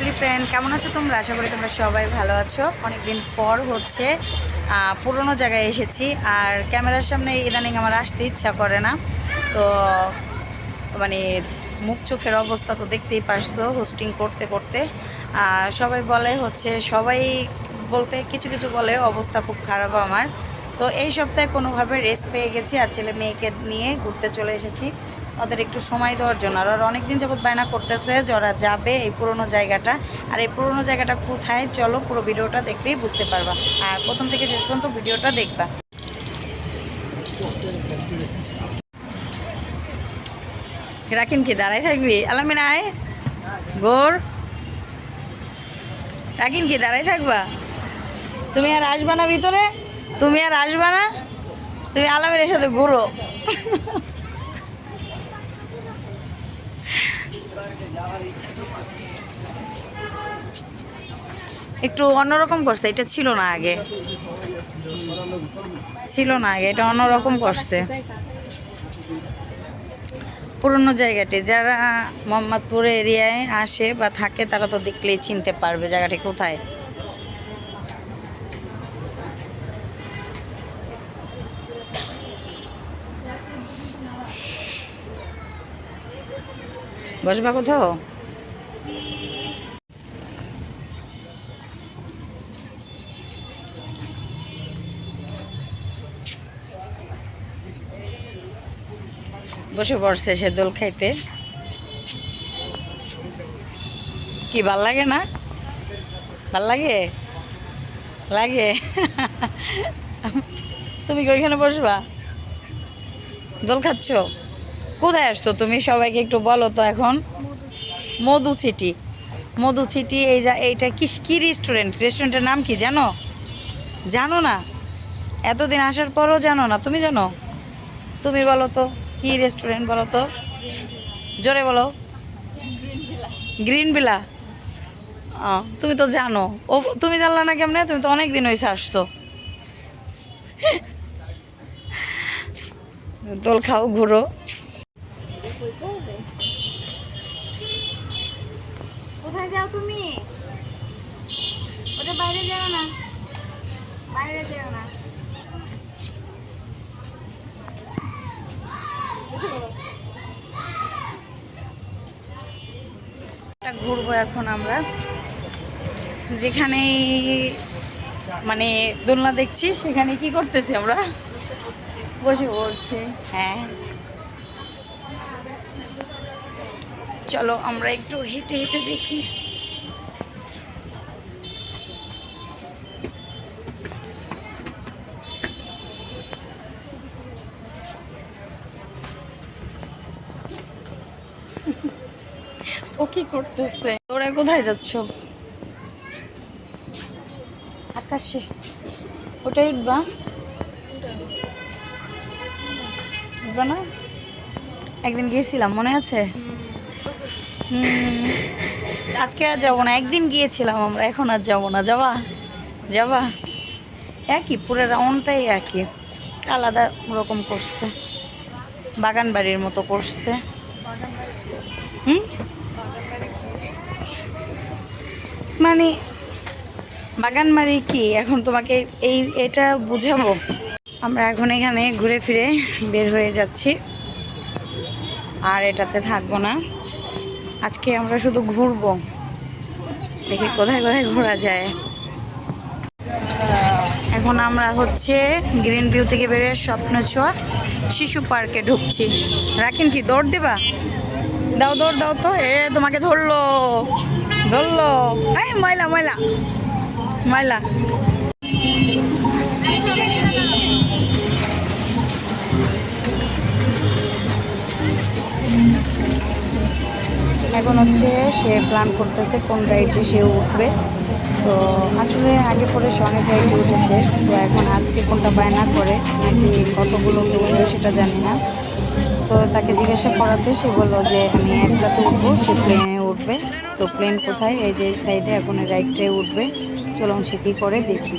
Lovely friend, কেমন আছো তোমরা? আশা করি তোমরা সবাই ভালো আছো। অনেকদিন পর হচ্ছে পুরনো জায়গায় এসেছি। আর ক্যামেরার সামনে ইদানিং আমার আসতে ইচ্ছা করে না। তো মানে মুখ চোখের অবস্থা তো দেখতেই পারছ হোস্টিং করতে করতে। সবাই বলে হচ্ছে, সবাই বলতে কিছু কিছু বলে, অবস্থা খুব খারাপ আমার। তো এই সপ্তাহে কোনোভাবে রেস্ট পেয়ে গেছি আর ছেলে মেয়েকে নিয়ে ঘুরতে চলে এসেছি। ওদের একটু সময় দেওয়ার জন্য। আর ওরা অনেকদিন যাবত বায়না করতেছে যে ওরা যাবে এই পুরোনো জায়গাটা। আর এই পুরোনো জায়গাটা কোথায়? চলো পুরো ভিডিওটা দেখলেই বুঝতে পারবা। আর প্রথম থেকে শেষ পর্যন্ত ভিডিওটা দেখবা। রাকিন কি দাঁড়াই থাকবি? আলামিন আয়। গোর। রাখিন কি দাঁড়াই থাকবা? তুমি আর আসবা না ভিতরে? তুমি আর আসবা না? তুমি আলামিনের সাথে ঘুরো। একটু অন্যরকম করছে, এটা ছিল না আগে। ছিল না আগে, এটা অন্যরকম করছে। পুরনো জায়গাটি, যারা মোহাম্মদপুর এরিয়ায় আসে বা থাকে, তারা তো দেখলেই চিনতে পারবে জায়গাটি কোথায়। বসবা কোথাও? বসে পড়ছে সে দোল খাইতে। কি ভালো লাগে না? ভালো লাগে? লাগে? তুমি কি ওইখানে বসবা? দোল খাচ্ছ? কোথায় আসছো তুমি? সবাইকে একটু বলো তো এখন। মধু সিটি। মধু সিটি, এই যা, এইটা কি, কী রেস্টুরেন্ট রেস্টুরেন্টের নাম কি জানো? জানো না? এতদিন আসার পরও জানো না, তুমি জানো? তুমি বলো তো, কি রেস্টুরেন্ট বলো তো? জোরে বলো। গ্রিন বিলা তুমি তো জানো। ও, তুমি জানলা না কেমনে? তুমি তো অনেক দিন হয়েছে আসছো। দোল খাও, ঘুরো। যাও তুমি। ওটা বাইরে যাও না। বাইরে যাও না। ঘুরবো এখন আমরা। যেখানেই মানে দোলনা দেখছি সেখানে কি করতেছি আমরা? বসে পড়ছি হ্যাঁ। চলো আমরা একটু হেঁটে হেঁটে দেখি। ও কি করতেছে? তোরা কোথায় যাচ্ছ? আকাশে। ওটাই উঠবা উঠবা না? একদিন গিয়েছিলাম, মনে আছে? আজকে আর যাব না, একদিন গিয়েছিলাম আমরা, এখন আর যাব না, যাবা? যাবা? একই, পুরো রাউন্ডটাই একই। আলাদা রকম করছে। বাগান বাড়ির মতো করছে। মানে বাগানবাড়ি কি? এখন তোমাকে এই, এটা বুঝাবো? আমরা এখন এখানে ঘুরে ফিরে বের হয়ে যাচ্ছি। আর এটাতে থাকব না। আজকে আমরা শুধু ঘুরবো। দেখি কোথায় কোথায় ঘোরা যায়। এখন আমরা হচ্ছে গ্রিন ভিউ থেকে বেরিয়ে স্বপ্ন ছোঁয়া শিশু পার্কে ঢুকছি। রাখিন কি, দৌড় দেবা? দাও, দৌড় দাও তো। এ, তোমাকে ধরলো। ধরলো। এই, ময়লা ময়লা। ময়লা। এখন হচ্ছে সে প্ল্যান করতেছে কোন রাইডে সে উঠবে। তো আসলে আগে পরে সে অনেক রাইডে উঠেছে। তো এখন আজকে কোনটা বায়না করে, নাকি কতগুলোতে উঠবে সেটা জানি না। তো তাকে জিজ্ঞাসা করাতে সে বলল যে, আমি একটাতে উঠবো, সে প্লেনে উঠবে। তো প্লেন কোথায়? এই যে সাইডে এখন রাইডটায় উঠবে। চলুন সে কী করে দেখি।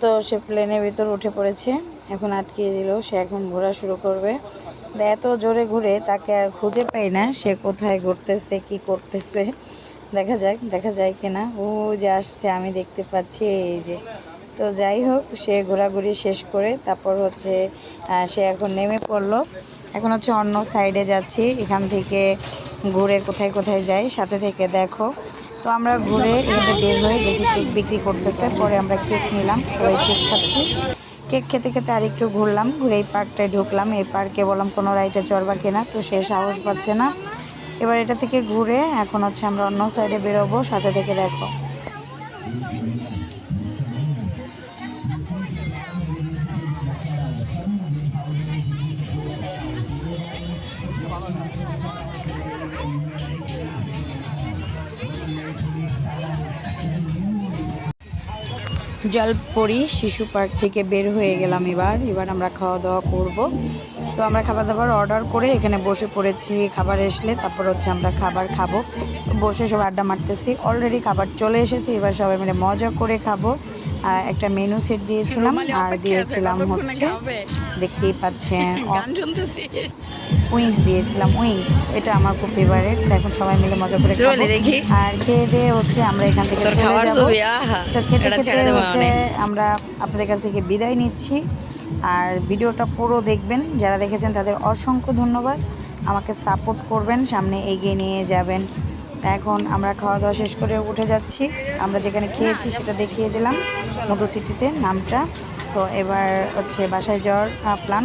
তো সে প্লেনের ভিতর উঠে পড়েছে। এখন আটকিয়ে দিল, সে এখন ঘোরা শুরু করবে। এত জোরে ঘুরে তাকে আর খুঁজে পাই না, সে কোথায় ঘুরতেছে, কি করতেছে। দেখা যাক, দেখা যায় কিনা ও যে আসছে, আমি দেখতে পাচ্ছি, এই যে। তো যাই হোক, সে ঘোরাঘুরি শেষ করে তারপর হচ্ছে সে এখন নেমে পড়ল। এখন হচ্ছে অন্য সাইডে যাচ্ছি, এখান থেকে ঘুরে কোথায় কোথায় যাই, সাথে থেকে দেখো। তো আমরা ঘুরে এখানে বের হয়ে দেখি কেক বিক্রি করতেছে, পরে আমরা কেক নিলাম, সবাই কেক খাচ্ছি। কেক খেতে খেতে আরেকটু ঘুরলাম, ঘুরে এই পার্কটায় ঢুকলাম। এই পার্কে বললাম, কোনো রাইডে চড়বা কিনা তো সে সাহস পাচ্ছে না। এবার এটা থেকে ঘুরে এখন হচ্ছে আমরা অন্য সাইডে বেরোবো, সাথে থেকে দেখো জলপরি শিশু পার্ক থেকে বের হয়ে গেলাম এবার। এবার আমরা খাওয়া দাওয়া করব। তো আমরা খাবার দাবার অর্ডার করে এখানে বসে পড়েছি খাবার আসলে তারপর হচ্ছে আমরা খাবার খাব। বসে সব আড্ডা মারতেছি অলরেডি খাবার চলে এসেছে এবার সবাই মিলে মজা করে খাব। একটা মেনু সেট দিয়েছিলাম আর দিয়েছিলাম হচ্ছে দেখতেই পাচ্ছেন উইংস দিয়েছিলাম উইংস এটা আমার খুব ফেভারিট এখন সবাই মিলে মজা করে খাব। আর খেয়ে দিয়ে হচ্ছে আমরা এখান থেকে চলে যাব। তো খেতে খেতে হচ্ছে আমরা আপনাদের কাছ থেকে বিদায় নিচ্ছি। আর ভিডিওটা পুরো দেখবেন। যারা দেখেছেন তাদের অসংখ্য ধন্যবাদ। আমাকে সাপোর্ট করবেন সামনে এগিয়ে নিয়ে যাবেন। এখন আমরা খাওয়া দাওয়া শেষ করে উঠে যাচ্ছি। আমরা যেখানে খেয়েছি সেটা দেখিয়ে দিলাম। মধু সিটিতে নামটা। তো এবার হচ্ছে বাসায় যাওয়ার প্ল্যান